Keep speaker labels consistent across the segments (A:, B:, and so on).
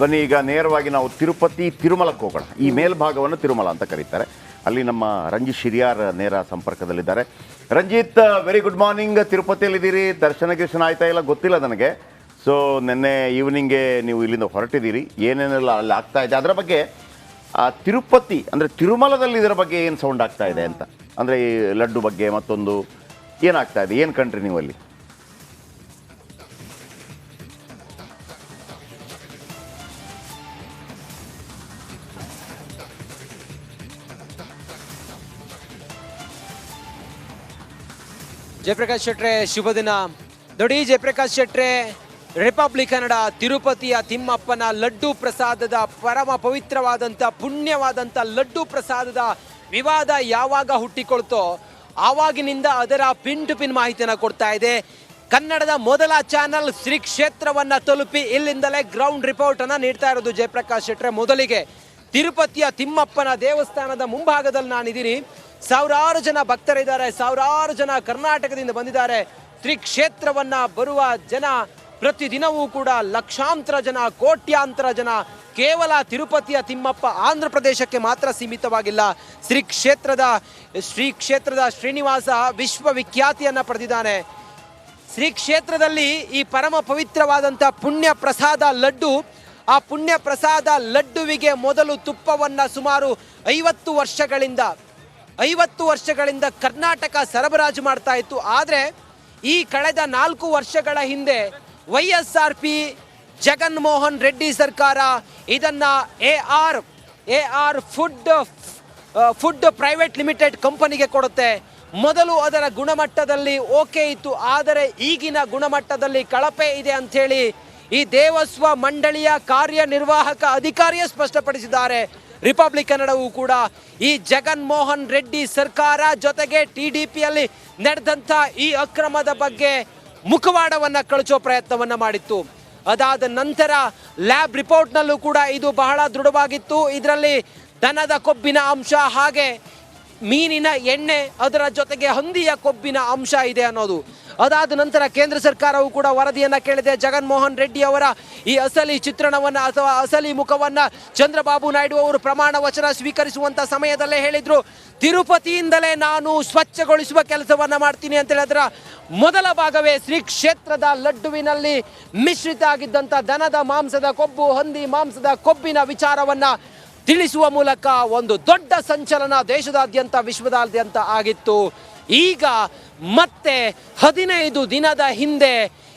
A: ಬನ್ನಿ ಈಗ ನೇರವಾಗಿ ನಾವು ತಿರುಪತಿ ತಿರುಮಲಕ್ಕೆ ಹೋಗೋಣ. ಈ ಮೇಲ್ಭಾಗವನ್ನು ತಿರುಮಲ ಅಂತ ಕರೀತಾರೆ. ಅಲ್ಲಿ ನಮ್ಮ ರಂಜಿತ್ ಶಿರಿಯಾರ್ ನೇರ ಸಂಪರ್ಕದಲ್ಲಿದ್ದಾರೆ. ರಂಜಿತ್ ವೆರಿ ಗುಡ್ ಮಾರ್ನಿಂಗ್ ತಿರುಪತಿಯಲ್ಲಿದ್ದೀರಿ? ದರ್ಶನ ಗಿರ್ಶನ ಆಯ್ತಾ ಇಲ್ಲ? ಗೊತ್ತಿಲ್ಲ ನನಗೆ. ಸೊ ನಿನ್ನೆ ಈವ್ನಿಂಗ್ಗೆ ನೀವು ಇಲ್ಲಿಂದ ಹೊರಟಿದ್ದೀರಿ. ಏನೇನೆಲ್ಲ ಅಲ್ಲಿ ಆಗ್ತಾ ಇದೆ? ಅದರ ಬಗ್ಗೆ ಆ, ತಿರುಪತಿ ಅಂದರೆ ತಿರುಮಲದಲ್ಲಿ ಇದರ ಬಗ್ಗೆ ಏನು ಸೌಂಡ್ ಆಗ್ತಾ ಇದೆ ಅಂತ. ಅಂದರೆ ಈ ಲಡ್ಡು ಬಗ್ಗೆ ಮತ್ತೊಂದು ಏನಾಗ್ತಾ ಇದೆ? ಏನು ಕಂಡ್ರಿ ನೀವು ಅಲ್ಲಿ?
B: ಜಯಪ್ರಕಾಶ್ ಶೆಟ್ರೆ, ಶುಭ ದಿನ. ನೋಡಿ, ಜಯಪ್ರಕಾಶ್ ಶೆಟ್ರೆ, ರಿಪಬ್ಲಿಕ್ ಕನ್ನಡ, ತಿರುಪತಿಯ ತಿಮ್ಮಪ್ಪನ ಲಡ್ಡು ಪ್ರಸಾದದ ಪರಮ ಪವಿತ್ರವಾದಂಥ, ಪುಣ್ಯವಾದಂಥ ಲಡ್ಡು ಪ್ರಸಾದದ ವಿವಾದ ಯಾವಾಗ ಹುಟ್ಟಿಕೊಳ್ತೋ, ಆವಾಗಿನಿಂದ ಅದರ ಪಿನ್ ಟು ಪಿನ್ ಮಾಹಿತಿಯನ್ನು ಕೊಡ್ತಾ ಇದೆ. ಕನ್ನಡದ ಮೊದಲ ಚಾನಲ್ ಶ್ರೀ ಕ್ಷೇತ್ರವನ್ನ ತಲುಪಿ ಇಲ್ಲಿಂದಲೇ ಗ್ರೌಂಡ್ ರಿಪೋರ್ಟ್ ಅನ್ನ ನೀಡ್ತಾ ಇರೋದು ಜಯಪ್ರಕಾಶ್ ಶೆಟ್ರೆ ಮೊದಲಿಗೆ. ತಿರುಪತಿಯ ತಿಮ್ಮಪ್ಪನ ದೇವಸ್ಥಾನದ ಮುಂಭಾಗದಲ್ಲಿ ನಾನಿದ್ದೀನಿ. ಸಾವಿರಾರು ಜನ ಭಕ್ತರಿದ್ದಾರೆ, ಸಾವಿರಾರು ಜನ ಕರ್ನಾಟಕದಿಂದ ಬಂದಿದ್ದಾರೆ. ತ್ರಿಕ್ಷೇತ್ರವನ್ನ ಬರುವ ಜನ ಪ್ರತಿದಿನವೂ ಕೂಡ ಲಕ್ಷಾಂತರ ಜನ, ಕೋಟ್ಯಾಂತರ ಜನ, ಕೇವಲ ತಿರುಪತಿಯ ತಿಮ್ಮಪ್ಪ ಆಂಧ್ರ ಪ್ರದೇಶಕ್ಕೆ ಮಾತ್ರ ಸೀಮಿತವಾಗಿಲ್ಲ. ಶ್ರೀ ಕ್ಷೇತ್ರದ ಶ್ರೀ ಕ್ಷೇತ್ರದ ಶ್ರೀನಿವಾಸ ವಿಶ್ವವಿಖ್ಯಾತಿಯನ್ನು ಪಡೆದಿದ್ದಾನೆ. ಶ್ರೀ ಕ್ಷೇತ್ರದಲ್ಲಿ ಈ ಪರಮ ಪವಿತ್ರವಾದಂಥ ಪುಣ್ಯ ಪ್ರಸಾದ ಲಡ್ಡು, ಆ ಪುಣ್ಯ ಪ್ರಸಾದ ಲಡ್ಡುವಿಗೆ ಮೊದಲು ತುಪ್ಪವನ್ನ ಸುಮಾರು ಐವತ್ತು ವರ್ಷಗಳಿಂದ ಐವತ್ತು ವರ್ಷಗಳಿಂದ ಕರ್ನಾಟಕ ಸರಬರಾಜು ಮಾಡ್ತಾ ಇತ್ತು. ಆದರೆ ಈ ಕಳೆದ ನಾಲ್ಕು ವರ್ಷಗಳ ಹಿಂದೆ Y S R P, Jaganmohan Reddy ಸರ್ಕಾರ ಇದನ್ನ A R A R food food private limited ಕಂಪನಿಗೆ ಕೊಡುತ್ತೆ. ಮೊದಲು ಅದರ ಗುಣಮಟ್ಟದಲ್ಲಿ ಓಕೆ ಇತ್ತು. ಆದರೆ ಈಗಿನ ಗುಣಮಟ್ಟದಲ್ಲಿ ಕಳಪೆ ಇದೆ ಅಂಥೇಳಿ ಈ ದೇವಸ್ವ ಮಂಡಳಿಯ ಕಾರ್ಯನಿರ್ವಾಹಕ ಅಧಿಕಾರಿಯೇ ಸ್ಪಷ್ಟಪಡಿಸಿದ್ದಾರೆ. ರಿಪಬ್ಲಿಕ್ ಕನ್ನಡವೂ ಕೂಡ ಈ ಜಗನ್ಮೋಹನ್ ರೆಡ್ಡಿ ಸರ್ಕಾರ ಜೊತೆಗೆ ಟಿ ಡಿ ಪಿಯಲ್ಲಿ ನಡೆದಂಥ ಈ ಅಕ್ರಮದ ಬಗ್ಗೆ ಮುಖವಾಡವನ್ನ ಕಳಚೋ ಪ್ರಯತ್ನವನ್ನ ಮಾಡಿತ್ತು. ಅದಾದ ನಂತರ ಲ್ಯಾಬ್ ರಿಪೋರ್ಟ್ನಲ್ಲೂ ಕೂಡ ಇದು ಬಹಳ ದೃಢವಾಗಿತ್ತು. ಇದರಲ್ಲಿ ದನದ ಕೊಬ್ಬಿನ ಅಂಶ ಹಾಗೆ ಮೀನಿನ ಎಣ್ಣೆ ಅದರ ಜೊತೆಗೆ ಹಂದಿಯ ಕೊಬ್ಬಿನ ಅಂಶ ಇದೆ ಅನ್ನೋದು. ಅದಾದ ನಂತರ ಕೇಂದ್ರ ಸರ್ಕಾರವು ಕೂಡ ವರದಿಯನ್ನ ಕೇಳಿದೆ. ಜಗನ್ಮೋಹನ್ ರೆಡ್ಡಿ ಅವರ ಈ ಅಸಲಿ ಚಿತ್ರಣವನ್ನ ಅಥವಾ ಅಸಲಿ ಮುಖವನ್ನ ಚಂದ್ರಬಾಬು ನಾಯ್ಡು ಅವರು ಪ್ರಮಾಣ ವಚನ ಸ್ವೀಕರಿಸುವಂತ ಸಮಯದಲ್ಲೇ ಹೇಳಿದ್ರು. ತಿರುಪತಿಯಿಂದಲೇ ನಾನು ಸ್ವಚ್ಛಗೊಳಿಸುವ ಕೆಲಸವನ್ನ ಮಾಡ್ತೀನಿ ಅಂತ ಹೇಳಿದ್ರ ಮೊದಲ ಭಾಗವೇ ಶ್ರೀ ಕ್ಷೇತ್ರದ ಲಡ್ಡುವಿನಲ್ಲಿ ಮಿಶ್ರಿತ ಆಗಿದ್ದಂಥ ದನದ ಮಾಂಸದ ಕೊಬ್ಬು, ಹಂದಿ ಮಾಂಸದ ಕೊಬ್ಬಿನ ವಿಚಾರವನ್ನ ತಿಳಿಸುವ ಮೂಲಕ ಒಂದು ದೊಡ್ಡ ಸಂಚಲನ ದೇಶದಾದ್ಯಂತ, ವಿಶ್ವದಾದ್ಯಂತ ಆಗಿತ್ತು. ಈಗ ಮತ್ತೆ ಹದಿನೈದು ದಿನದ ಹಿಂದೆ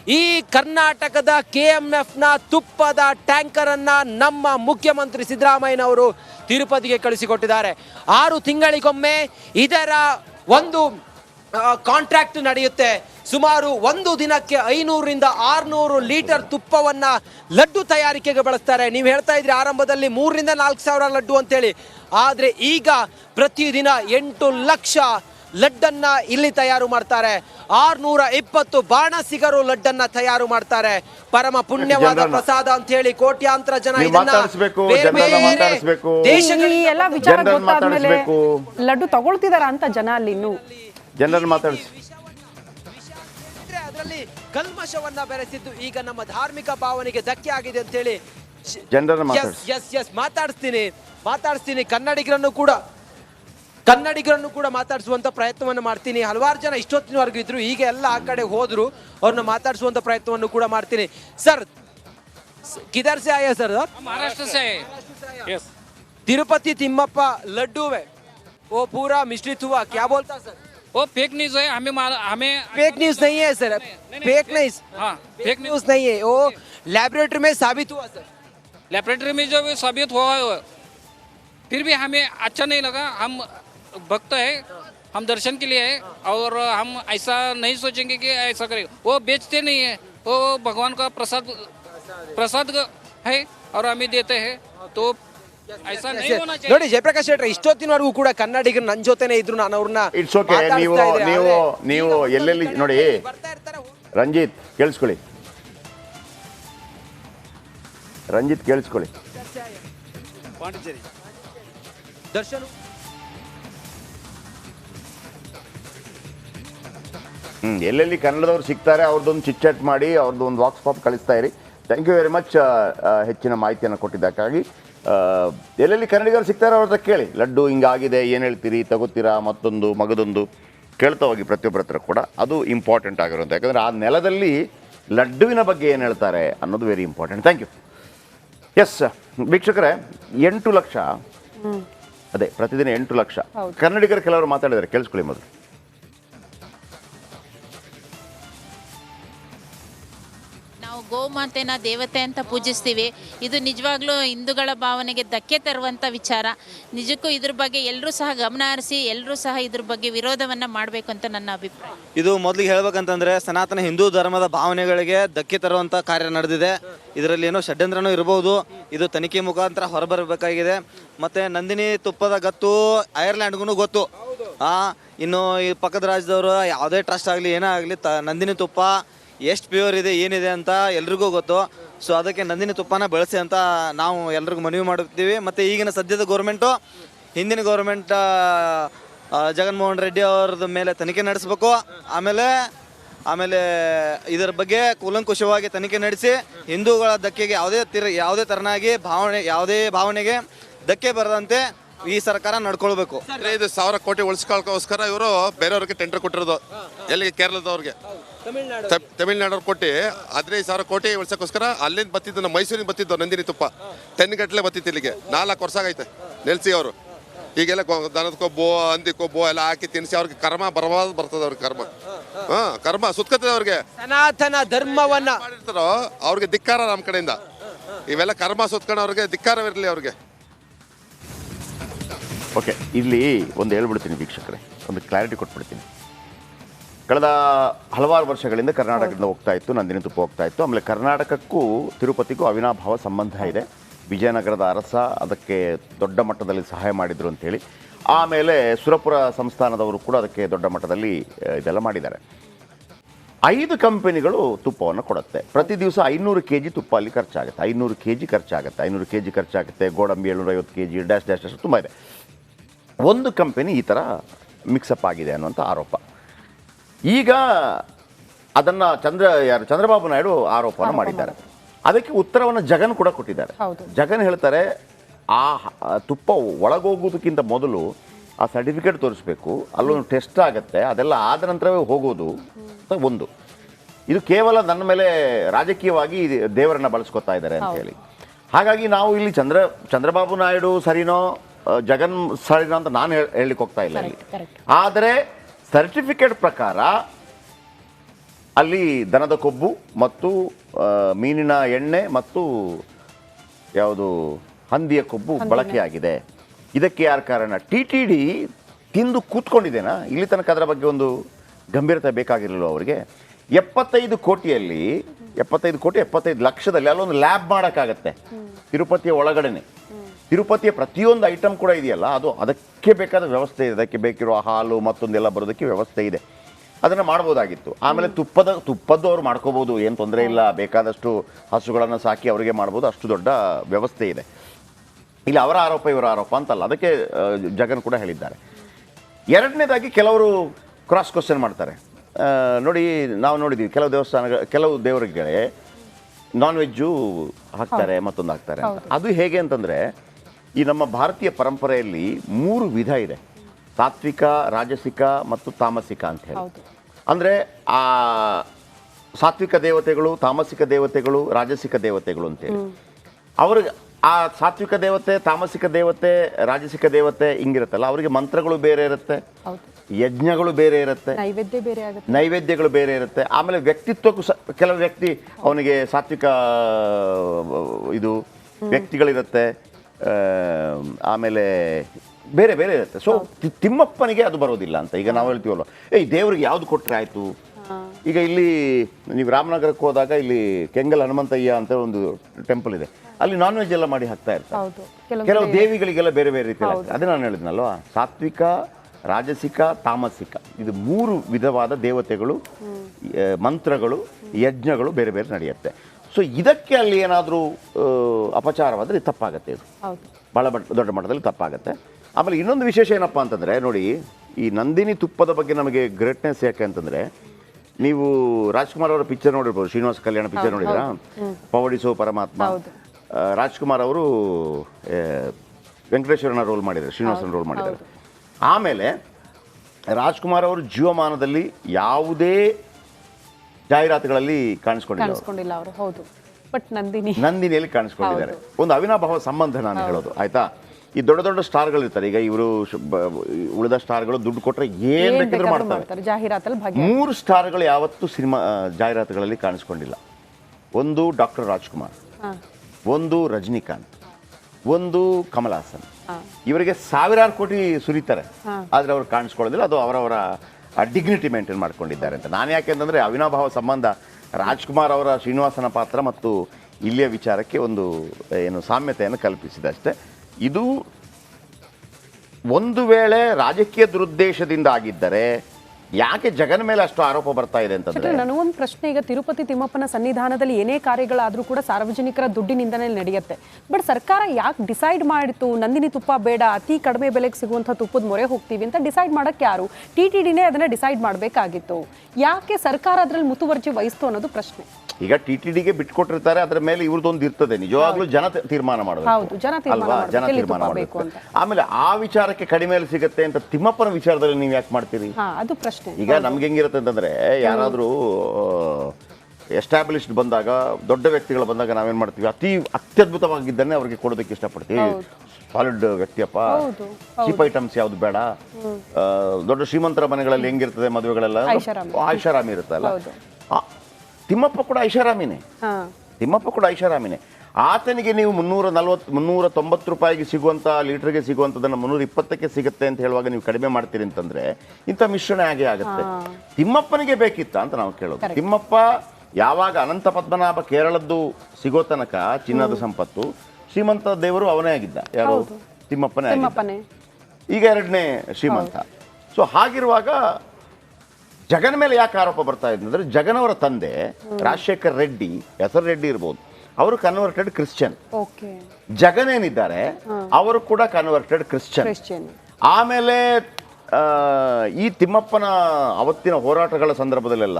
B: ಈ ಕರ್ನಾಟಕದ ಕೆ ಎಂ ಎಫ್ನ ತುಪ್ಪದ ಟ್ಯಾಂಕರ್ ಅನ್ನ ನಮ್ಮ ಮುಖ್ಯಮಂತ್ರಿ ಸಿದ್ದರಾಮಯ್ಯನವರು ತಿರುಪತಿಗೆ ಕಳಿಸಿಕೊಟ್ಟಿದ್ದಾರೆ. ಆರು ತಿಂಗಳಿಗೊಮ್ಮೆ ಇದರ ಒಂದು ಕಾಂಟ್ರಾಕ್ಟ್ ನಡೆಯುತ್ತೆ. ಸುಮಾರು ಒಂದು ದಿನಕ್ಕೆ ಐನೂರರಿಂದ ಆರುನೂರು ಲೀಟರ್ ತುಪ್ಪವನ್ನು ಲಡ್ಡು ತಯಾರಿಕೆಗೆ ಬಳಸ್ತಾರೆ. ನೀವು ಹೇಳ್ತಾ ಇದ್ರಿ ಆರಂಭದಲ್ಲಿ ಮೂರರಿಂದ ನಾಲ್ಕು ಸಾವಿರ ಲಡ್ಡು ಅಂತೇಳಿ. ಆದರೆ ಈಗ ಪ್ರತಿದಿನ ಎಂಟು ಲಕ್ಷ ಲಡ್ಡನ್ನ ಇಲ್ಲಿ ತಯಾರು ಮಾಡ್ತಾರೆ. ಆರ್ನೂರ ಇಪ್ಪತ್ತು ಬಾಣಸಿಗರು ಲಡ್ಡನ್ನ ತಯಾರು ಮಾಡ್ತಾರೆ. ಪರಮ ಪುಣ್ಯವಾದ ಪ್ರಸಾದ ಅಂತ ಹೇಳಿ ಕೋಟ್ಯಾಂತರ ಜನ
C: ಲಡ್ಡು ತಗೊಳ್ತಿದಾರ ಅಂತ ಜನ ಅಲ್ಲಿ ಇನ್ನು.
A: ಜನರನ್ನು ಮಾತಾಡಿಸಿ.
B: ಅದರಲ್ಲಿ ಕಲ್ಮಶವನ್ನ ಬೆರೆಸಿದ್ದು ಈಗ ನಮ್ಮ ಧಾರ್ಮಿಕ ಭಾವನೆಗೆ ಧಕ್ಕೆ ಆಗಿದೆ ಅಂತ ಹೇಳಿ.
A: ಜನರನ್ನ
B: ಮಾತಾಡಿಸ್ತೀನಿ. ಮಾತಾಡಿಸ್ತೀನಿ ಕನ್ನಡಿಗರನ್ನು ಕೂಡ. ಕನ್ನಡಿಗರನ್ನು ಕೂಡ ಮಾತಾಡಿಸುವಂತ ಪ್ರಯತ್ನವನ್ನು ಮಾಡ್ತೀನಿ ಹಲವಾರು ಜನ ಇಷ್ಟೊತ್ತಿನವರೆಗೂ ಇದ್ರು ಈಗ ಎಲ್ಲ ಆ ಕಡೆ ಹೋದ್ರು ಅವ್ರನ್ನ ಮಾತಾಡಿಸುವಂತ ಪ್ರಯತ್ನವನ್ನು ಕೂಡ ಮಾಡ್ತೀನಿ ಸರ್ ಕಿದರ್ ಸೆ ಆಯಾ ಸರ್
D: महाराष्ट्र से है यस
B: तिरुपति तिम्मप्पा लड्डू है वो पूरा मिश्रित हुआ क्या बोलता सर
D: वो फेक न्यूज है हमें माल- हमें
B: फेक न्यूज नहीं है सर फेक नहीं
D: हाँ
B: फेक
D: फेक न्यूज
B: न्यूज नहीं है वो लैबोरेटरी में साबित हुआ सर
D: लेबोरेटरी में जो भी साबित हुआ है, फिर भी हमें अच्छा नहीं लगा हम भक्त है हम दर्शन के लिए है और हम ऐसा नहीं सोचेंगे कि ऐसा करेंगे वो बेचते नहीं है वो भगवान का प्रसाद प्रसाद है और हमें देते हैं तो ऐसा नहीं होना चाहिए
B: ನೋಡಿ ಜಯಪ್ರಕಾಶ್ ಶೆಟ್ರೆ ಇಷ್ಟೊತ್ತಿನವರೆಗೂ ಕೂಡ ಕನ್ನಡಿಗರು ನನ್ನ ಜೊತೆನೆ ಇದ್ರು ನಾನು ಅವ್ರನ್ನ
A: ಇಟ್ಸ್ ಓಕೆ
B: ಮಾತಾಡಿಸ್ತಾ
A: ನೀವು
B: ಇದ್ರೆ.
A: ನೀವು
B: ಆದ್ರೆ
A: ನೀವು
B: ಈಗ
A: ಎಲ್ಲೆಲ್ಲಿ ನೋಡಿ
B: ಬರ್ತಾ ಇರ್ತಾರೆ
A: ರಂಜಿತ್ ಕೇಳಿಸ್ಕೊಳ್ಳಿ ರಂಜಿತ್ ಕೇಳಿಸ್ಕೊಳ್ಳಿ
B: ದರ್ಶನ್
A: ಎಲ್ಲೆಲ್ಲಿ ಕನ್ನಡದವ್ರು ಸಿಗ್ತಾರೆ ಅವ್ರದ್ದೊಂದು ಚಿಚ್ಚಾಟ್ ಮಾಡಿ ಅವ್ರದ್ದು ಒಂದು ವಾಕ್ಸ್ ಪಾಪ್ ಕಳಿಸ್ತಾ ಇರಿ. ಥ್ಯಾಂಕ್ ಯು ವೆರಿ ಮಚ್ ಹೆಚ್ಚಿನ ಮಾಹಿತಿಯನ್ನು ಕೊಟ್ಟಿದ್ದಕ್ಕಾಗಿ. ಎಲ್ಲೆಲ್ಲಿ ಕನ್ನಡಿಗರು ಸಿಗ್ತಾರೆ ಅವ್ರ ಹತ್ರ ಕೇಳಿ. ಲಡ್ಡು ಹಿಂಗಾಗಿದೆ ಏನು ಹೇಳ್ತೀರಿ ತಗೋತೀರಾ ಮತ್ತೊಂದು ಮಗದೊಂದು. ಕೇಳ್ತಾ ಹೋಗಿ ಪ್ರತಿಯೊಬ್ಬರ ಹತ್ರ ಕೂಡ. ಅದು ಇಂಪಾರ್ಟೆಂಟ್ ಆಗಿರುವಂಥ ಯಾಕಂದರೆ ಆ ನೆಲದಲ್ಲಿ ಲಡ್ಡುವಿನ ಬಗ್ಗೆ ಏನು ಹೇಳ್ತಾರೆ ಅನ್ನೋದು very important thank you S ವೀಕ್ಷಕರೇ ಎಂಟು ಲಕ್ಷ. ಅದೇ ಪ್ರತಿದಿನ ಎಂಟು ಲಕ್ಷ. ಕನ್ನಡಿಗರು ಕೆಲವರು ಮಾತಾಡಿದ್ದಾರೆ ಕೇಳಿಸ್ಕೊಳ್ಳಿ ಮೊದಲು.
E: ಗೋಮಾತೆನ ದೇವತೆ ಅಂತ ಪೂಜಿಸ್ತೀವಿ. ಇದು ನಿಜವಾಗ್ಲೂ ಹಿಂದೂಗಳ ಭಾವನೆಗೆ ಧಕ್ಕೆ ತರುವಂಥ ವಿಚಾರ. ನಿಜಕ್ಕೂ ಇದ್ರ ಬಗ್ಗೆ ಎಲ್ಲರೂ ಸಹ ಗಮನ ಹರಿಸಿ ಎಲ್ಲರೂ ಸಹ ಇದ್ರ ಬಗ್ಗೆ ವಿರೋಧವನ್ನ ಮಾಡಬೇಕು ಅಂತ ನನ್ನ ಅಭಿಪ್ರಾಯ.
F: ಇದು ಮೊದಲಿಗೆ ಹೇಳ್ಬೇಕಂತಂದ್ರೆ ಸನಾತನ ಹಿಂದೂ ಧರ್ಮದ ಭಾವನೆಗಳಿಗೆ ಧಕ್ಕೆ ತರುವಂತ ಕಾರ್ಯ ನಡೆದಿದೆ. ಇದರಲ್ಲಿ ಏನೋ ಷಡ್ಯಂತ್ರನೂ ಇರಬಹುದು ಇದು ತನಿಖೆ ಮುಖಾಂತರ ಹೊರಬರಬೇಕಾಗಿದೆ. ಮತ್ತೆ ನಂದಿನಿ ತುಪ್ಪದ ಗತ್ತು ಐರ್ಲ್ಯಾಂಡ್ಗೂ ಗೊತ್ತು. ಇನ್ನು ಈ ಪಕ್ಕದ ರಾಜ್ಯದವರು ಯಾವುದೇ ಟ್ರಸ್ಟ್ ಆಗಲಿ, ಏನೇ ಆಗಲಿ, ತ, ನಂದಿನಿ ತುಪ್ಪ ಎಷ್ಟು ಪ್ಯೂರ್ ಇದೆ, ಏನಿದೆ ಅಂತ ಎಲ್ರಿಗೂ ಗೊತ್ತು. ಸೊ ಅದಕ್ಕೆ ನಂದಿನಿ ತುಪ್ಪನ ಬಳಸಿ ಅಂತ ನಾವು ಎಲ್ರಿಗೂ ಮನವಿ ಮಾಡುತ್ತೀವಿ. ಮತ್ತು ಈಗಿನ ಸದ್ಯದ ಗೌರ್ಮೆಂಟು ಹಿಂದಿನ ಗೌರ್ಮೆಂಟ್ ಜಗನ್ಮೋಹನ್ ರೆಡ್ಡಿ ಅವ್ರದ್ದು ಮೇಲೆ ತನಿಖೆ ನಡೆಸಬೇಕು. ಆಮೇಲೆ ಆಮೇಲೆ ಇದರ ಬಗ್ಗೆ ಕೂಲಂಕುಷವಾಗಿ ತನಿಖೆ ನಡೆಸಿ, ಹಿಂದೂಗಳ ಧಕ್ಕೆಗೆ ಯಾವುದೇ ತಿರ, ಯಾವುದೇ ತೆರನಾಗಿ ಭಾವನೆ, ಯಾವುದೇ ಭಾವನೆಗೆ ಧಕ್ಕೆ ಬರದಂತೆ ಈ ಸರ್ಕಾರ ನಡ್ಕೊಳ್ಬೇಕು.
G: ಐದು ಸಾವಿರ ಕೋಟಿ ಉಳಿಸ್ಕೊಳ್ಕೋಸ್ಕರ ಇವರು ಬೇರೆಯವ್ರಿಗೆ ಟೆಂಡರ್ ಕೊಟ್ಟಿರೋದು. ಎಲ್ಲಿಗೆ ಕೇರಳದವ್ರಿಗೆ. ತಮಿಳ್ನಾಡವ್ರು. ಕೊಟ್ಟು ಹದಿನೈದು ಸಾವಿರ ಕೋಟಿ ಉಳ್ಸೋಕ್ಕೋಸ್ಕರ ಅಲ್ಲಿಂದ ಬತ್ತಿದ್ದು ನಮ್ಮ ಮೈಸೂರಿಂದ ಬತ್ತಿದ್ದು ನಂದಿನಿ ತುಪ್ಪ. ಟೆನ್ಗಟ್ಲೆ ಬತ್ತಿತ್ತು ಇಲ್ಲಿಗೆ. ನಾಲ್ಕು ವರ್ಷ ಆಗೈತೆ ನೆಲ್ಸಿ ಅವರು. ಈಗೆಲ್ಲ ಗೊ- ದನದ ಕೊಬ್ಬು ಹಂದಿ ಕೊಬ್ಬು ಎಲ್ಲ ಹಾಕಿ ತಿನ್ನಿಸಿ ಅವ್ರಿಗೆ ಕರ್ಮ ಬರಬಾರ್ದು ಬರ್ತದೆ ಅವ್ರಿಗೆ ಕರ್ಮ. ಹಾ ಕರ್ಮ ಸುತ್ಕತ್ತದೆ ಅವ್ರಿಗೆ.
B: ಸನಾತನ ಧರ್ಮವನ್ನ.
G: ಮಾಡಿರ್ತಾರೋ ಅವ್ರಿಗೆ ಧಿಕ್ಕಾರ ನಮ್ಮ ಕಡೆಯಿಂದ. ಇವೆಲ್ಲ ಕರ್ಮ ಸುತ್ಕೊಂಡವ್ರಿಗೆ ಧಿಕ್ಕಾರವಿರಲಿ ಅವ್ರಿಗೆ.
A: ಓಕೆ ಇಲ್ಲಿ ಒಂದು ಹೇಳ್ಬಿಡ್ತೀನಿ ವೀಕ್ಷಕರೇ. ಒಂದು ಕ್ಲಾರಿಟಿ ಕೊಟ್ಬಿಡ್ತೀನಿ. ಕಳೆದ ಹಲವಾರು ವರ್ಷಗಳಿಂದ ಕರ್ನಾಟಕದಿಂದ ಹೋಗ್ತಾ ಇತ್ತು, ನಂದಿನಿ ತುಪ್ಪ ಹೋಗ್ತಾ ಇತ್ತು. ಆಮೇಲೆ ಕರ್ನಾಟಕಕ್ಕೂ ತಿರುಪತಿಗೂ ಅವಿನಾಭಾವ ಸಂಬಂಧ ಇದೆ. ವಿಜಯನಗರದ ಅರಸ ಅದಕ್ಕೆ ದೊಡ್ಡ ಮಟ್ಟದಲ್ಲಿ ಸಹಾಯ ಮಾಡಿದರು ಅಂತೇಳಿ. ಆಮೇಲೆ ಸುರಪುರ ಸಂಸ್ಥಾನದವರು ಕೂಡ ಅದಕ್ಕೆ ದೊಡ್ಡ ಮಟ್ಟದಲ್ಲಿ ಇದೆಲ್ಲ ಮಾಡಿದ್ದಾರೆ. ಐದು ಕಂಪನಿಗಳು ತುಪ್ಪವನ್ನು ಕೊಡುತ್ತೆ. ಪ್ರತಿ ದಿವಸ ಐನೂರು ಕೆ ಜಿ ತುಪ್ಪ ಅಲ್ಲಿ ಖರ್ಚಾಗುತ್ತೆ. ಐನೂರು ಕೆ ಜಿ ಖರ್ಚಾಗುತ್ತೆ. ಐನೂರು ಕೆ ಜಿ ಖರ್ಚಾಗುತ್ತೆ. ಗೋಡಂಬಿ ಏಳ್ನೂರೈವತ್ತು K G dash dash dash ತುಂಬ ಇದೆ. ಒಂದು ಕಂಪನಿ ಈ ಥರ ಮಿಕ್ಸಪ್ ಆಗಿದೆ ಅನ್ನುವಂಥ ಆರೋಪ. ಈಗ ಅದನ್ನು ಚಂದ್ರ ಯಾರು ಚಂದ್ರಬಾಬು ನಾಯ್ಡು ಆರೋಪವನ್ನು ಮಾಡಿದ್ದಾರೆ. ಅದಕ್ಕೆ ಉತ್ತರವನ್ನು ಜಗನ್ ಕೂಡ ಕೊಟ್ಟಿದ್ದಾರೆ. ಜಗನ್ ಹೇಳ್ತಾರೆ ಆ ತುಪ್ಪ ಒಳಗೋಗೋದಕ್ಕಿಂತ ಮೊದಲು ಆ ಸರ್ಟಿಫಿಕೇಟ್ ತೋರಿಸ್ಬೇಕು. ಅಲ್ಲೊಂದು ಟೆಸ್ಟ್ ಆಗುತ್ತೆ ಅದೆಲ್ಲ ಆದ ನಂತರವೇ ಹೋಗೋದು ಅಂತ ಒಂದು. ಇದು ಕೇವಲ ನನ್ನ ಮೇಲೆ ರಾಜಕೀಯವಾಗಿ ದೇವರನ್ನ ಬಳಸ್ಕೊತಾ ಇದ್ದಾರೆ ಅಂತ ಹೇಳಿ. ಹಾಗಾಗಿ ನಾವು ಇಲ್ಲಿ ಚಂದ್ರ ಚಂದ್ರಬಾಬು ನಾಯ್ಡು ಸರಿನೋ ಜಗನ್ ಸರಿನೋ ಅಂತ ನಾನು ಹೇಳ್- ಹೇಳಲಿಕ್ಕೆ ಹೋಗ್ತಾ ಇಲ್ಲ ಇಲ್ಲಿ. ಆದರೆ ಸರ್ಟಿಫಿಕೇಟ್ ಪ್ರಕಾರ ಅಲ್ಲಿ ದನದ ಕೊಬ್ಬು ಮತ್ತು ಮೀನಿನ ಎಣ್ಣೆ ಮತ್ತು ಯಾವುದು ಹಂದಿಯ ಕೊಬ್ಬು ಬಳಕೆಯಾಗಿದೆ ಇದಕ್ಕೆ ಯಾರ ಕಾರಣ? ಟಿ ಟಿ ಡಿ ತಿಂದು ಕೂತ್ಕೊಂಡಿದ್ದೇನಾ? ಇಲ್ಲಿ ತನಕ ಅದರ ಬಗ್ಗೆ ಒಂದು ಗಂಭೀರತೆ ಬೇಕಾಗಿರಲಿಲ್ಲ ಅವರಿಗೆ? ಎಪ್ಪತ್ತೈದು ಕೋಟಿಯಲ್ಲಿ ಎಪ್ಪತ್ತೈದು ಕೋಟಿ ಎಪ್ಪತ್ತೈದು ಲಕ್ಷದಲ್ಲಿ ಅಲ್ಲೊಂದು ಲ್ಯಾಬ್ ಮಾಡೋಕ್ಕಾಗತ್ತೆ. ತಿರುಪತಿಯ ಒಳಗಡೆನೆ. ತಿರುಪತಿಯ ಪ್ರತಿಯೊಂದು ಐಟಮ್ ಕೂಡ ಇದೆಯಲ್ಲ ಅದು ಅದಕ್ಕೆ ಬೇಕಾದ ವ್ಯವಸ್ಥೆ ಇದೆ. ಅದಕ್ಕೆ ಬೇಕಿರುವ ಹಾಲು ಮತ್ತೊಂದೆಲ್ಲ ಬರೋದಕ್ಕೆ ವ್ಯವಸ್ಥೆ ಇದೆ. ಅದನ್ನು ಮಾಡ್ಬೋದಾಗಿತ್ತು. ಆಮೇಲೆ ತುಪ್ಪದ ತುಪ್ಪದ್ದು ಅವ್ರು ಮಾಡ್ಕೋಬೋದು ಏನು ತೊಂದರೆ ಇಲ್ಲ. ಬೇಕಾದಷ್ಟು ಹಸುಗಳನ್ನು ಸಾಕಿ ಅವರಿಗೆ ಮಾಡ್ಬೋದು. ಅಷ್ಟು ದೊಡ್ಡ ವ್ಯವಸ್ಥೆ ಇದೆ. ಇಲ್ಲಿ ಅವರ ಆರೋಪ ಇವರ ಆರೋಪ ಅಂತಲ್ಲ. ಅದಕ್ಕೆ ಜಗನ್ ಕೂಡ ಹೇಳಿದ್ದಾರೆ. ಎರಡನೇದಾಗಿ ಕೆಲವರು ಕ್ರಾಸ್ ಕ್ವಶನ್ ಮಾಡ್ತಾರೆ. ನೋಡಿ ನಾವು ನೋಡಿದ್ದೀವಿ ಕೆಲವು ದೇವಸ್ಥಾನಗಳ ಕೆಲವು ದೇವರುಗಳೇ ನಾನ್ ವೆಜ್ಜು ಹಾಕ್ತಾರೆ ಮತ್ತೊಂದು ಹಾಕ್ತಾರೆ ಅದು ಹೇಗೆ ಅಂತಂದರೆ ಈ ನಮ್ಮ ಭಾರತೀಯ ಪರಂಪರೆಯಲ್ಲಿ ಮೂರು ವಿಧ ಇದೆ. ಸಾತ್ವಿಕ ರಾಜಸಿಕ ಮತ್ತು ತಾಮಸಿಕ ಅಂತ ಹೇಳಿ. ಅಂದರೆ ಆ ಸಾತ್ವಿಕ ದೇವತೆಗಳು ತಾಮಸಿಕ ದೇವತೆಗಳು ರಾಜಸಿಕ ದೇವತೆಗಳು ಅಂತೇಳಿ ಅವ್ರಿಗೆ ಆ ಸಾತ್ವಿಕ ದೇವತೆ ತಾಮಸಿಕ ದೇವತೆ ರಾಜಸಿಕ ದೇವತೆ ಹಿಂಗಿರುತ್ತಲ್ಲ ಅವರಿಗೆ ಮಂತ್ರಗಳು ಬೇರೆ ಇರುತ್ತೆ. ಯಜ್ಞಗಳು ಬೇರೆ ಇರುತ್ತೆ.
C: ನೈವೇದ್ಯ ಬೇರೆ ಆಗುತ್ತೆ.
A: ನೈವೇದ್ಯಗಳು ಬೇರೆ ಇರುತ್ತೆ. ಆಮೇಲೆ ವ್ಯಕ್ತಿತ್ವಕ್ಕೂ ಸ ಕೆಲವು ವ್ಯಕ್ತಿ ಅವನಿಗೆ ಸಾತ್ವಿಕ ಇದು ವ್ಯಕ್ತಿಗಳಿರುತ್ತೆ. ಆಮೇಲೆ ಬೇರೆ ಬೇರೆ ಇರುತ್ತೆ. ಸೊ ತಿಮ್ಮಪ್ಪನಿಗೆ ಅದು ಬರೋದಿಲ್ಲ ಅಂತ ಈಗ ನಾವು ಹೇಳ್ತೀವಲ್ಲ ಏಯ್ ದೇವ್ರಿಗೆ ಯಾವ್ದು ಕೊಟ್ರೆ ಆಯ್ತು? ಈಗ ಇಲ್ಲಿ ನೀವು ರಾಮನಗರಕ್ಕೆ ಹೋದಾಗ ಇಲ್ಲಿ ಕೆಂಗಲ್ ಹನುಮಂತಯ್ಯ ಅಂತ ಒಂದು ಟೆಂಪಲ್ ಇದೆ. ಅಲ್ಲಿ ನಾನ್ ವೆಜ್ ಎಲ್ಲ ಮಾಡಿ ಹಾಕ್ತಾ ಇರ್ತಾರೆ.
C: ಕೆಲವು
A: ಕೆಲವು ದೇವಿಗಳಿಗೆಲ್ಲ ಬೇರೆ ಬೇರೆ ರೀತಿ. ಅದೇ ನಾನು ಹೇಳಿದ್ನಲ್ವಾ? ಸಾತ್ವಿಕ ರಾಜಸಿಕ ತಾಮಸಿಕ. ಇದು ಮೂರು ವಿಧವಾದ ದೇವತೆಗಳು ಮಂತ್ರಗಳು ಯಜ್ಞಗಳು ಬೇರೆ ಬೇರೆ ನಡೆಯುತ್ತೆ. ಸೊ ಇದಕ್ಕೆ ಅಲ್ಲಿ ಏನಾದರೂ ಅಪಚಾರವಾದರೆ ತಪ್ಪಾಗುತ್ತೆ ಇದು. ಭಾಳ ದೊಡ್ಡ ಮಟ್ಟದಲ್ಲಿ ತಪ್ಪಾಗತ್ತೆ. ಆಮೇಲೆ ಇನ್ನೊಂದು ವಿಶೇಷ ಏನಪ್ಪ ಅಂತಂದರೆ ನೋಡಿ ಈ ನಂದಿನಿ ತುಪ್ಪದ ಬಗ್ಗೆ ನಮಗೆ ಗ್ರೇಟ್ನೆಸ್ ಯಾಕೆ ಅಂತಂದರೆ ನೀವು ರಾಜ್ಕುಮಾರ್ ಅವರ ಪಿಕ್ಚರ್ ನೋಡಿರ್ಬೋದು ಶ್ರೀನಿವಾಸ ಕಲ್ಯಾಣ ಪಿಕ್ಚರ್ ನೋಡಿದ್ರಾ? ಪವಡಿಸೋ ಪರಮಾತ್ಮ. ರಾಜ್ಕುಮಾರ್ ಅವರು ವೆಂಕಟೇಶ್ವರನ ರೋಲ್ ಮಾಡಿದ್ದಾರೆ ಶ್ರೀನಿವಾಸನ ರೋಲ್ ಮಾಡಿದ್ದಾರೆ. ಆಮೇಲೆ ರಾಜ್ಕುಮಾರ್ ಅವರು ಜೀವಮಾನದಲ್ಲಿ ಯಾವುದೇ ಜಾಹೀರಾತುಗಳಲ್ಲಿ ಕಾಣಿಸ್ಕೊಂಡಿಲ್ಲ
C: ಹೌದು. ಬಟ್ ನಂದಿನಿ.
A: ನಂದಿನಿಯಲ್ಲಿ ಕಾಣಿಸ್ಕೊಂಡಿದ್ದಾರೆ. ಒಂದು ಅವಿನಾಭಾವ ಸಂಬಂಧ ನಾನು ಹೇಳೋದು ಆಯ್ತಾ? ಈ ದೊಡ್ಡ ದೊಡ್ಡ ಸ್ಟಾರ್ಗಳು ಇರ್ತಾರೆ ಈಗ ಇವರು ಉಳಿದ ಸ್ಟಾರ್ಗಳು ದುಡ್ಡು ಕೊಟ್ಟರೆ ಏನ್ ಬೇಕಿದ್ರು ಮಾಡ್ತಾರೆ.
C: ಜಾಹೀರಾತಲ್ಲಿ
A: ಮೂರು ಸ್ಟಾರ್ಗಳು ಯಾವತ್ತೂ ಸಿನಿಮಾ ಜಾಹೀರಾತುಗಳಲ್ಲಿ ಕಾಣಿಸ್ಕೊಂಡಿಲ್ಲ. ಒಂದು ಡಾಕ್ಟರ್ ರಾಜ್ಕುಮಾರ್. ಒಂದು ರಜನಿಕಾಂತ್ ಒಂದು ಕಮಲ್ ಹಾಸನ್ ಇವರಿಗೆ ಸಾವಿರಾರು ಕೋಟಿ ಸುರಿತಾರೆ ಆದ್ರೆ ಅವ್ರು ಕಾಣಿಸ್ಕೊಳ್ಳೋದಿಲ್ಲ ಅದು ಅವರವರ ಡಿಗ್ನಿಟಿ ಮೇಂಟೈನ್ ಮಾಡ್ಕೊಂಡಿದ್ದಾರೆ ಅಂತ. ನಾನು ಯಾಕೆಂತಂದ್ರೆ ಅವಿನಾಭಾವ ಸಂಬಂಧ ರಾಜ್ಕುಮಾರ್ ಅವರ ಶ್ರೀನಿವಾಸನ ಪಾತ್ರ ಮತ್ತು ಇಲ್ಲಿಯ ವಿಚಾರಕ್ಕೆ ಒಂದು ಏನು ಸಾಮ್ಯತೆಯನ್ನು ಕಲ್ಪಿಸಿದೆ ಅಷ್ಟೇ ಇದು ಒಂದು ವೇಳೆ ರಾಜಕೀಯ ದುರುದ್ದೇಶದಿಂದ ಆಗಿದ್ದರೆ ಯಾಕೆ ಜಗನ್ ಮೇಲೆ ಅಷ್ಟು ಆರೋಪ ಬರ್ತಾ ಇದೆ
C: ಅಂತ ನನಗೊಂದು ಪ್ರಶ್ನೆ, ಈಗ ತಿರುಪತಿ ತಿಮ್ಮಪ್ಪನ ಸನ್ನಿಧಾನದಲ್ಲಿ ಏನೇ ಕಾರ್ಯಗಳಾದರೂ ಕೂಡ ಸಾರ್ವಜನಿಕರ ದುಡ್ಡಿನಿಂದನೇ ನಡೆಯುತ್ತೆ. ಬಟ್ ಸರ್ಕಾರ ಯಾಕೆ ಡಿಸೈಡ್ ಮಾಡಿತು ನಂದಿನಿ ತುಪ್ಪ ಬೇಡ, ಅತಿ ಕಡಿಮೆ ಬೆಲೆಗೆ ಸಿಗುವಂಥ ತುಪ್ಪದ ಮೊರೆ ಹೋಗ್ತೀವಿ ಅಂತ ಡಿಸೈಡ್ ಮಾಡಕ್ಕೆ ಯಾರು? ಟಿ ಟಿ ಡಿನೇ ಅದನ್ನ ಡಿಸೈಡ್ ಮಾಡಬೇಕಾಗಿತ್ತು. ಯಾಕೆ ಸರ್ಕಾರ ಅದರಲ್ಲಿ ಮುತುವರ್ಜಿ ವಹಿಸ್ತು ಅನ್ನೋದು ಪ್ರಶ್ನೆ.
A: ಈಗ ಟಿ ಟಿ ಡಿಗೆ ಬಿಟ್ಕೊಟ್ಟಿರ್ತಾರೆ ಅದರ ಮೇಲೆ ಇವ್ರದ್ದೊಂದು ಇರ್ತದೆ. ನಿಜವಾಗ್ಲೂ ಜನ ತೀರ್ಮಾನ ಮಾಡಬೇಕು ಅಲ್ವಾ? ಜನ ತೀರ್ಮಾನ ಮಾಡಬೇಕು ಆಮೇಲೆ ಆ ವಿಚಾರಕ್ಕೆ ಕಡಿಮೆ ಸಿಗುತ್ತೆ ಅಂತ ತಿಮ್ಮಪ್ಪನ ವಿಚಾರದಲ್ಲಿ ನೀವು ಯಾಕೆ ಮಾಡ್ತೀರಿ?
C: ಅದು ಪ್ರಶ್ನೆ.
A: ಈಗ ನಮ್ಗೆ ಹೆಂಗಿರುತ್ತೆ ಅಂತಂದ್ರೆ ಯಾರಾದ್ರೂ ಎಸ್ಟಾಬ್ಲಿಷ್ಡ್ ಬಂದಾಗ ದೊಡ್ಡ ವ್ಯಕ್ತಿಗಳು ಬಂದಾಗ ನಾವೇನ್ ಮಾಡ್ತೀವಿ? ಅತಿ ಅತ್ಯದ್ಭುತವಾಗಿದ್ದನ್ನೇ ಅವ್ರಿಗೆ ಕೊಡೋದಕ್ಕೆ ಇಷ್ಟಪಡ್ತೀವಿ. ಸಾಲಿಡ್ ವ್ಯಕ್ತಿಯಪ್ಪ. ಚೀಪ್ ಐಟಮ್ಸ್ ಯಾವ್ದು ಬೇಡ. ದೊಡ್ಡ ಶ್ರೀಮಂತರ ಮನೆಗಳಲ್ಲಿ ಹೆಂಗಿರ್ತದೆ ಮದುವೆಗಳೆಲ್ಲ?
C: ಐಷಾರಾಮಿ.
A: ಇರುತ್ತಲ್ಲ? ತಿಮ್ಮಪ್ಪ ಕೂಡ ಐಷಾರಾಮಿನೇ. ತಿಮ್ಮಪ್ಪ ಕೂಡ ಐಷಾರಾಮಿನೇ. ಆತನಿಗೆ ನೀವು ಮುನ್ನೂರ ನಲ್ವತ್ತು ಮುನ್ನೂರ ತೊಂಬತ್ತು ರೂಪಾಯಿಗೆ ಸಿಗುವಂಥ ಲೀಟರ್ಗೆ ಸಿಗುವಂಥದ್ದನ್ನು ಮುನ್ನೂರ ಇಪ್ಪತ್ತಕ್ಕೆ ಸಿಗುತ್ತೆ ಅಂತ ಹೇಳುವಾಗ ನೀವು ಕಡಿಮೆ ಮಾಡ್ತೀರಿ ಅಂತಂದ್ರೆ ಇಂಥ ಮಿಶ್ರಣ ಆಗೇ ಆಗುತ್ತೆ. ತಿಮ್ಮಪ್ಪನಿಗೆ ಬೇಕಿತ್ತ ಅಂತ ನಾವು ಕೇಳೋದು. ತಿಮ್ಮಪ್ಪ ಯಾವಾಗ ಅನಂತ ಪದ್ಮನಾಭ ಕೇರಳದ್ದು ಸಿಗೋ ತನಕ ಚಿನ್ನದ ಸಂಪತ್ತು ಶ್ರೀಮಂತ ದೇವರು ಅವನೇ ಆಗಿದ್ದ. ಯಾರು? ತಿಮ್ಮಪ್ಪನೇ ಈಗ ಎರಡನೇ ಶ್ರೀಮಂತ. ಸೊ ಹಾಗಿರುವಾಗ ಜಗನ್ ಮೇಲೆ ಯಾಕೆ ಆರೋಪ ಬರ್ತಾ ಇದೆ ಅಂದ್ರೆ ಜಗನ್ ಅವರ ತಂದೆ ರಾಜಶೇಖರ್ ರೆಡ್ಡಿ ಹೆಸರು ರೆಡ್ಡಿ ಇರ್ಬೋದು. ಅವರು ಕನ್ವರ್ಟೆಡ್ ಕ್ರಿಶ್ಚಿಯನ್
C: ಓಕೆ.
A: ಜಗನ್ ಏನಿದ್ದಾರೆ ಅವರು ಕೂಡ ಕನ್ವರ್ಟೆಡ್ ಕ್ರಿಶ್ಚಿಯನ್
C: ಕ್ರಿಶ್ಚಿಯನ್
A: ಆಮೇಲೆ ಈ ತಿಮ್ಮಪ್ಪನ ಅವತ್ತಿನ ಹೋರಾಟಗಳ ಸಂದರ್ಭದಲ್ಲೆಲ್ಲ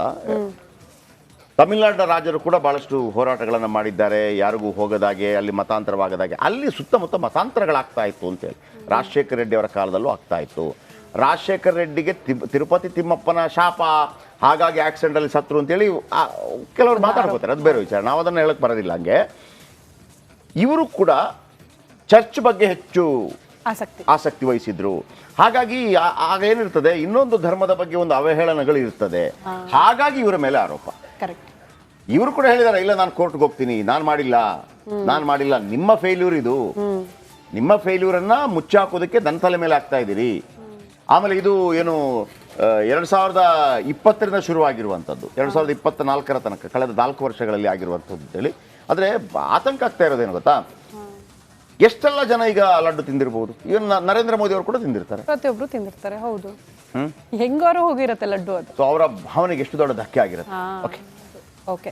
A: ತಮಿಳುನಾಡಿನ ರಾಜರು ಕೂಡ ಬಹಳಷ್ಟು ಹೋರಾಟಗಳನ್ನು ಮಾಡಿದ್ದಾರೆ ಯಾರಿಗೂ ಹೋಗದಾಗೆ ಅಲ್ಲಿ ಮತಾಂತರವಾಗದಾಗೆ. ಅಲ್ಲಿ ಸುತ್ತಮುತ್ತ ಮತಾಂತರಗಳಾಗ್ತಾ ಇತ್ತು ಅಂತೇಳಿ ರಾಜಶೇಖರ ರೆಡ್ಡಿ ಅವರ ಕಾಲದಲ್ಲೂ ಆಗ್ತಾ ಇತ್ತು. ರಾಜಶೇಖರ ರೆಡ್ಡಿಗೆ ತಿರುಪತಿ ತಿಮ್ಮಪ್ಪನ ಶಾಪ ಹಾಗಾಗಿ ಆಕ್ಸಿಡೆಂಟಲ್ಲಿ ಸತ್ರು ಅಂತೇಳಿ ಕೆಲವರು ಮಾತಾಡ್ಕೋತಾರೆ. ಅದು ಬೇರೆ ವಿಚಾರ. ನಾವು ಅದನ್ನು ಹೇಳಕ್ ಬರೋದಿಲ್ಲ ಹಂಗೆ. ಇವರು ಕೂಡ ಚರ್ಚ್ ಬಗ್ಗೆ ಹೆಚ್ಚು
C: ಆಸಕ್ತಿ.
A: ಆಸಕ್ತಿ ವಹಿಸಿದ್ರು. ಹಾಗಾಗಿ ಆಗ ಏನಿರ್ತದೆ ಇನ್ನೊಂದು ಧರ್ಮದ ಬಗ್ಗೆ ಒಂದು ಅವಹೇಳನಗಳು ಇರ್ತದೆ. ಹಾಗಾಗಿ ಇವರ ಮೇಲೆ ಆರೋಪ.
C: ಕರೆಕ್ಟ್
A: ಇವರು ಕೂಡ ಹೇಳಿದಾರೆ ಇಲ್ಲ ನಾನು ಕೋರ್ಟ್ಗೆ ಹೋಗ್ತೀನಿ ನಾನು ಮಾಡಿಲ್ಲ. ನಾನು ಮಾಡಿಲ್ಲ. ನಿಮ್ಮ ಫೇಲ್ಯೂರ್ ಇದು. ನಿಮ್ಮ ಫೇಲ್ಯೂರ್ ಅನ್ನ ಮುಚ್ಚಾಕೋದಕ್ಕೆ ನನ್ನ ತಲೆ ಮೇಲೆ ಆಗ್ತಾ ಇದ್ದೀರಿ. ಆಮೇಲೆ ಇದು ಏನು ಎರಡು ಸಾವಿರದ ಇಪ್ಪತ್ತರಿಂದ ಶುರುವಾಗಿರುವಂಥದ್ದು. ಎರಡು ಸಾವಿರದ ಇಪ್ಪತ್ತ ನಾಲ್ಕರ ತನಕ ಕಳೆದ ನಾಲ್ಕು ವರ್ಷಗಳಲ್ಲಿ ಆಗಿರುವಂಥದ್ದು ಅಂತೇಳಿ. ಆದರೆ ಆತಂಕ ಆಗ್ತಾ ಇರೋದೇನು ಗೊತ್ತಾ? ಎಷ್ಟೆಲ್ಲ ಜನ ಈಗ ಲಡ್ಡು ತಿಂದಿರ್ಬೋದು? ಇವನ್ ನರೇಂದ್ರ ಮೋದಿ ಅವರು ಕೂಡ ತಿಂದಿರ್ತಾರೆ.
C: ಪ್ರತಿಯೊಬ್ರು ತಿಂದಿರ್ತಾರೆ ಹೌದು. ಹೆಂಗಾರು ಹೋಗಿರತ್ತೆ ಲಡ್ಡು ಅದು.
A: ಸೊ ಅವರ ಭಾವನೆಗೆ ಎಷ್ಟು ದೊಡ್ಡ ಧಕ್ಕೆ ಆಗಿರುತ್ತೆ. Okay
C: okay